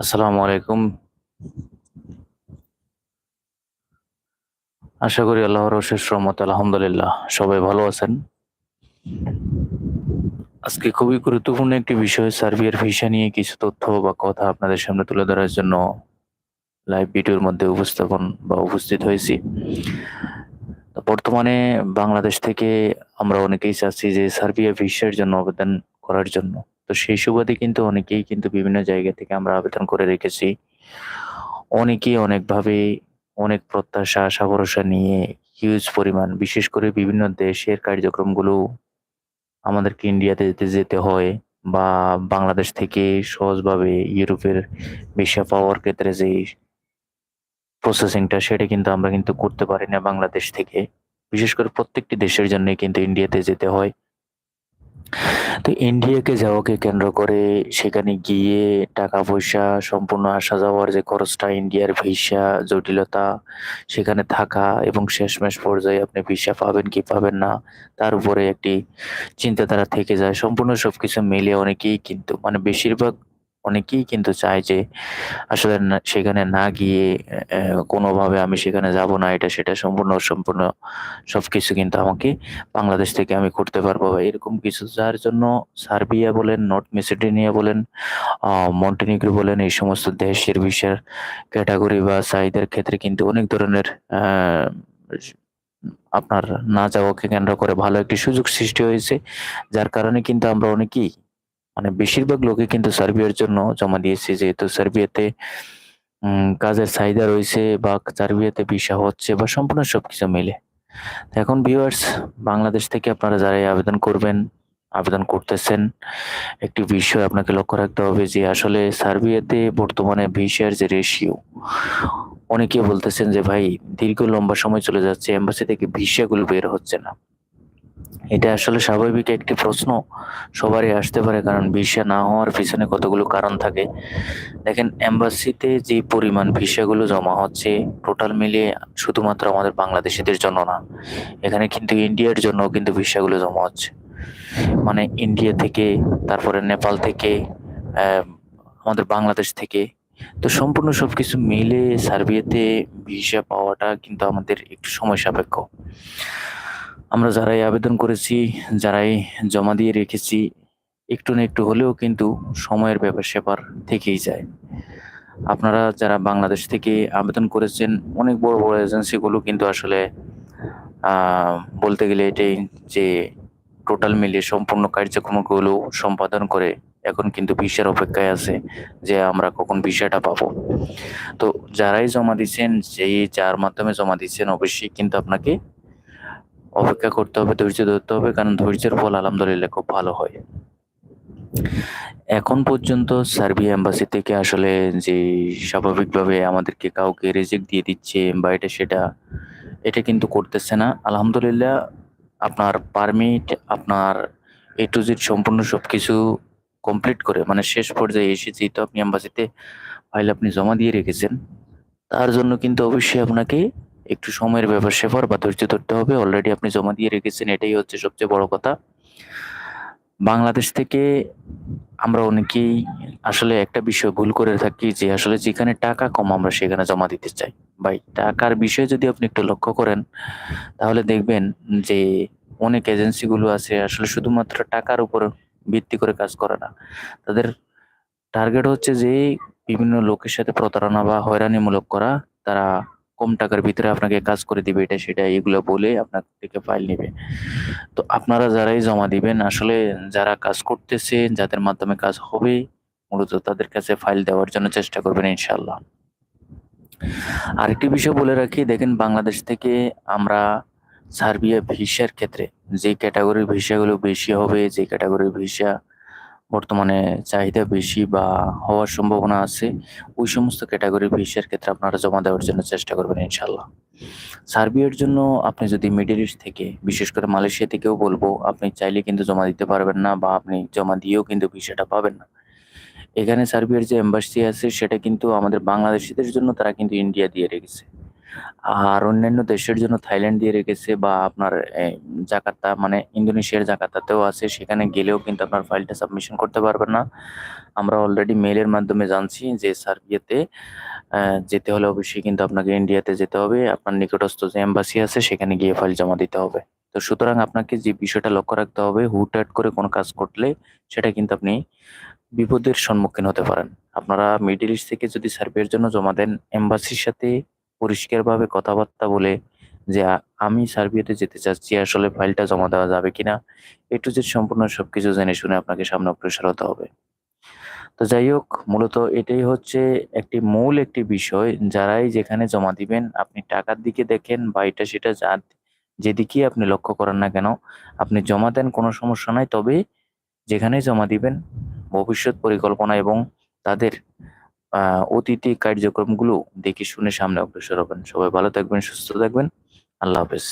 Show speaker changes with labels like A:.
A: আসসালামু আলাইকুম। আশা করি আল্লাহর অশেষ রহমতে, আলহামদুলিল্লাহ, সবাই ভালো আছেন। আজকে খুবই গুরুত্বপূর্ণ একটি বিষয়, সার্বিয়ার ভিসা নিয়ে কিছু তথ্য বা কথা আপনাদের সামনে তুলে ধরার জন্য লাইভ ভিডিওর মধ্যে উপস্থাপন বা উপস্থিত হয়েছি। বর্তমানে বাংলাদেশ থেকে আমরা অনেকেই চাচ্ছি যে সার্বিয়া ভিসার জন্য আবেদন করার জন্য। তো সেই সুবাদে কিন্তু অনেকেই কিন্তু বিভিন্ন জায়গা থেকে আমরা আবেদন করে রেখেছি। অনেকেই অনেকভাবে অনেক প্রত্যাশা, আশা ভরসা নিয়ে হিউজ পরিমাণ বিশেষ করে বিভিন্ন দেশের কার্যক্রমগুলো আমাদেরকে ইন্ডিয়াতে যেতে যেতে হয় বা বাংলাদেশ থেকে সহজভাবে ইউরোপের ভিসা পাওয়ার ক্ষেত্রে যেই প্রসেসিংটা সেটা কিন্তু আমরা কিন্তু করতে পারি না বাংলাদেশ থেকে। বিশেষ করে প্রত্যেকটি দেশের জন্যই কিন্তু ইন্ডিয়াতে যেতে হয়। তো ইন্ডিয়াকে যাওয়াকে কেন্দ্র করে সেখানে গিয়ে টাকা-পয়সা সম্পূর্ণ আসা যাওয়ার যে খরচটা, ইন্ডিয়ার ভিসা জটিলতা, সেখানে থাকা এবং শেষমেশ পর্যায়ে আপনি ভিসা পাবেন কি পাবেন না, তার উপরে একটি চিন্তাধারা থেকে যায়। সম্পূর্ণ সবকিছু মিলে অনেকেই কিন্তু মানে বেশিরভাগ অনেকেই কিন্তু চায় যে আসলে সেখানে না গিয়ে কোনোভাবে আমি সেখানে যাব না এটা সেটা সম্পূর্ণ অসম্পূর্ণ সবকিছু কিন্তু আমাকে বাংলাদেশ থেকে আমি করতে পারব বা এরকম কিছু যার জন্য সার্বিয়া বলেন, নর্থ মেসিডোনিয়া বলেন, মন্টিনিগ্রো বলেন এই সমস্ত দেশের ভিসার ক্যাটাগরি বা চাহিদার ক্ষেত্রে কিন্তু অনেক ধরনের আপনার না যাওয়াকে কেন্দ্র করে ভালো একটি সুযোগ সৃষ্টি হয়েছে। যার কারণে কিন্তু আমরা অনেকেই মানে বেশিরভাগ লোকই কিন্তু সার্বিয়ার জন্য জমা দিয়েছে যেহেতু সার্বিয়াতে কাজের চাহিদা রয়েছে বা সার্বিয়াতে ভিসা হচ্ছে বা সম্পূর্ণ সবকিছু মিলে। এখন ভিউয়ার্স বাংলাদেশ থেকে আপনারা যারাই আবেদন করবেন, আবেদন করতেছেন, একটি বিষয় আপনাকে লক্ষ্য রাখতে হবে যে আসলে সার্বিয়াতে বর্তমানে ভিসার যে রেশিও অনেকে বলতেছেন যে ভাই দীর্ঘ লম্বা সময় চলে যাচ্ছে এম্বাসি থেকে ভিসাগুলো বের হচ্ছে না। এটা আসলে স্বাভাবিক একটি প্রশ্ন সবারই আসতে পারে, কারণ ভিসা না হওয়ার পিছনে কতগুলো কারণ থাকে। দেখেন, এম্বাসিতে যে পরিমাণ ভিসাগুলো জমা হচ্ছে, টোটাল মিলিয়ে শুধুমাত্র আমাদের বাংলাদেশিদের জন্য না। এখানে কিন্তু ইন্ডিয়ার জন্য কিন্তু ভিসাগুলো জমা হচ্ছে। মানে ইন্ডিয়া থেকে, তারপরে নেপাল থেকে আমাদের বাংলাদেশ থেকে। তো সম্পূর্ণ সবকিছু মিলে সার্বিয়াতে ভিসা পাওয়াটা কিন্তু আমাদের একটু সময় সাপেক্ষ। আমরা যারাই আবেদন করেছি, যারাই জমা দিয়ে রেখেছি, একটু না একটু হলেও কিন্তু সময়ের ব্যাপার সেপার থেকেই যায়। আপনারা যারা বাংলাদেশ থেকে আবেদন করেছেন অনেক বড়, বড় এজেন্সিগুলো কিন্তু আসলে বলতে গেলে এটাই যে টোটাল মিলিয়ে সম্পূর্ণ কার্যক্রমগুলো সম্পাদন করে এখন কিন্তু ভিসার অপেক্ষায় আছে যে আমরা কখন ভিসাটা পাবো। তো যারাই জমা দিছেন, যেই যার মাধ্যমে জমা দিচ্ছেন অবশ্যই কিন্তু আপনাকে অপেক্ষা করতে হবে, ধৈর্য ধরতে হবে কারণ ধৈর্যের ফল আলহামদুলিল্লাহ খুব ভালো হয়। এখন পর্যন্ত সার্বিয়া এম্বাসি থেকে আসলে যে স্বাভাবিকভাবে আমাদেরকে কাউকে রিজেক্ট দিয়ে দিচ্ছে বা এটা সেটা, এটা কিন্তু করতেছে না। আলহামদুলিল্লাহ আপনার পারমিট, আপনার এ টু Z সম্পূর্ণ সবকিছু কমপ্লিট করে মানে শেষ পর্যায়ে এসে যেহেতু আপনি এম্বাসিতে ফাইল আপনি জমা দিয়ে রেখেছেন, তার জন্য কিন্তু অবশ্যই আপনাকে একটু সময়ের ব্যাপার-স্যাপার বা ধৈর্য ধরতে হবে। অলরেডি আপনি জমা দিয়ে রেখেছেন, এটাই হচ্ছে সবচেয়ে বড় কথা। বাংলাদেশ থেকে আমরা অনেকেই আসলে একটা বিষয় ভুল করে থাকি যে আসলে যেখানে টাকা কম আমরা সেখানে জমা দিতে চাই। ভাই, টাকার বিষয়ে যদি আপনি একটু লক্ষ্য করেন, তাহলে দেখবেন যে অনেক এজেন্সিগুলো আছে আসলে শুধুমাত্র টাকার উপর ভিত্তি করে কাজ করে না। তাদের টার্গেট হচ্ছে যে বিভিন্ন লোকের সাথে প্রতারণা বা হয়রানিমূলক করা। তারা কম টাকার ভিতরে আপনাকে কাজ করে দিবে এটা সেটা এগুলো বলে আপনার থেকে ফাইল নেবে। তো আপনারা যারাই জমা দিবেন আসলে যারা কাজ করতেছে, যাদের মাধ্যমে কাজ হবে মূলত তাদের কাছে ফাইল দেওয়ার জন্য চেষ্টা করবেন ইনশাল্লাহ আরেকটি বিষয় বলে রাখি দেখেন বাংলাদেশ থেকে আমরা সার্বিয়া ভিসার ক্ষেত্রে যে ক্যাটেগরির ভিসাগুলো বেশি হবে, যে ক্যাটেগরির ভিসা বর্তমানে চাহিদা বেশি বা হওয়ার সম্ভাবনা আছে, ওই সমস্ত ক্যাটেগরির ভিসার ক্ষেত্রে আপনারা জমা দেওয়ার জন্য চেষ্টা করবেন ইনশাল্লাহ সার্বিয়ার জন্য আপনি যদি মিডল ইস্ট থেকে বিশেষ করে মালয়েশিয়া থেকেও বলব আপনি চাইলে কিন্তু জমা দিতে পারবেন না বা আপনি জমা দিয়েও কিন্তু ভিসাটা পাবেন না। এখানে সার্বিয়ার যে এম্বাসি আছে সেটা কিন্তু আমাদের বাংলাদেশিদের জন্য তারা কিন্তু ইন্ডিয়া দিয়ে রেখেছে। আর অন্যান্য দেশের জন্য থাইল্যান্ড দিয়ে রেখেছে বা আপনার এই জাকার্তা মানে ইন্দোনেশিয়ার জাকার্তাতেও আছে। সেখানে গেলেও কিন্তু আপনার ফাইলটা সাবমিশন করতে পারবেন না। আমরা অলরেডি মেলের মাধ্যমে জানছি যে সার্বিয়াতে যেতে হলে অবশ্যই কিন্তু আপনাকে ইন্ডিয়াতে যেতে হবে। আপনার নিকটস্থ যে এম্বাসি আছে, সেখানে গিয়ে ফাইল জমা দিতে হবে। তো সুতরাং আপনাকে যে বিষয়টা লক্ষ্য রাখতে হবে হুট হুটহাট করে কোনো কাজ করলে সেটা কিন্তু আপনি বিপদের সম্মুখীন হতে পারেন। আপনারা মিডল ইস্ট থেকে যদি সার্ভের জন্য জমা দেন এম্বাসির সাথে পরিষ্কারভাবে কথাবার্তা বলে যে আমি সার্বিয়াতে যেতে চাচ্ছি, আসলে ফাইলটা জমা দেওয়া যাবে কিনা? এ টু জেড সম্পূর্ণ সবকিছু জেনে শুনে আপনাকে সামনে অগ্রসর হতে হবে। তো যাই হোক, মূলত এটাই হচ্ছে একটি মূল একটি বিষয়। যারাই যেখানে জমা দিবেন, আপনি টাকার দিকে দেখেন বা এটা সেটা যা যেদিকেই আপনি লক্ষ্য করেন না কেন, আপনি জমা দেন কোনো সমস্যা নাই। তবে যেখানেই জমা দিবেন, ভবিষ্যৎ পরিকল্পনা এবং তাদের অতীতি কার্যক্রমগুলো দেখে শুনে সামনে অগ্রসর হবেন। সবাই ভালো থাকবেন সুস্থ থাকবেন। আল্লাহ হাফেজ।